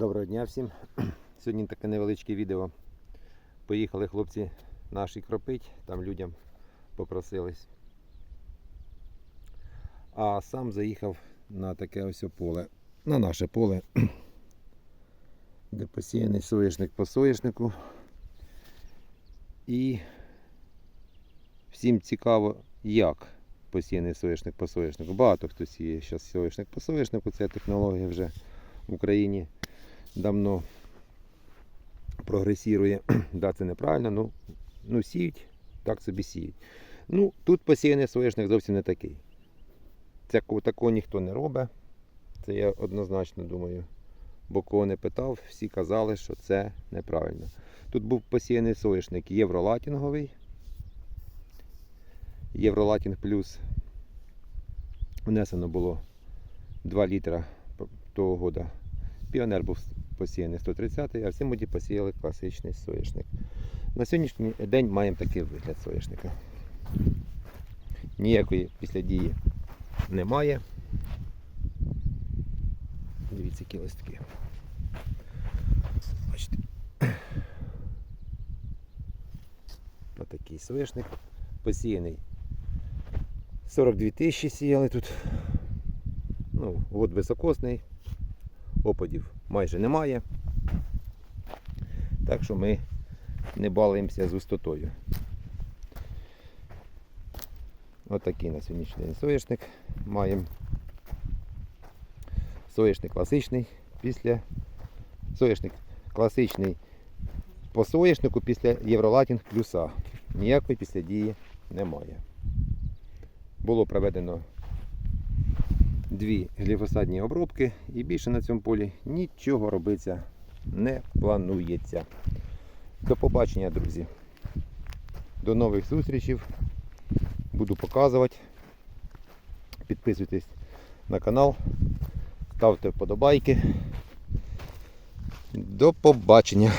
Доброго дня всім. Сьогодні таке невеличке відео. Поїхали хлопці наші кропить, там людям попросились. А сам заїхав на таке ось поле, на наше поле, де посіяний соняшник по соняшнику. І всім цікаво, як посіяний соняшник по соняшнику. Багато хто сіє зараз соняшник по соняшнику, це технологія вже в Україні давно прогресірує. да, це неправильно, ну, ну сіють, так собі сіють. Ну, тут посіяний соняшник зовсім не такий. Такого, такого ніхто не робить. Це я однозначно думаю. Бо кого не питав, всі казали, що це неправильно. Тут був посіяний соняшник євролатінговий. Євролатінг плюс. Внесено було 2 літра того года. Піонер був посіяний 130 а в цьому годі посіяли класичний соняшник. На сьогоднішній день маємо такий вигляд соняшника. Ніякої після дії немає. Дивіться, які листки. Бачите. Отакий соняшник посіяний. 42 тисячі сіяли тут. Ну, от високосний, опадів майже немає. Так що ми не балуємося з густотою. Отакий на сьогоднішній день соняшник маємо. Соняшник класичний після соняшник класичний по соняшнику після Євролатінг плюса. Ніякої після дії немає. Було проведено дві гліфосатні обробки і більше на цьому полі нічого робиться не планується. До побачення, друзі. До нових зустрічей. Буду показувати. Підписуйтесь на канал, ставте вподобайки. До побачення.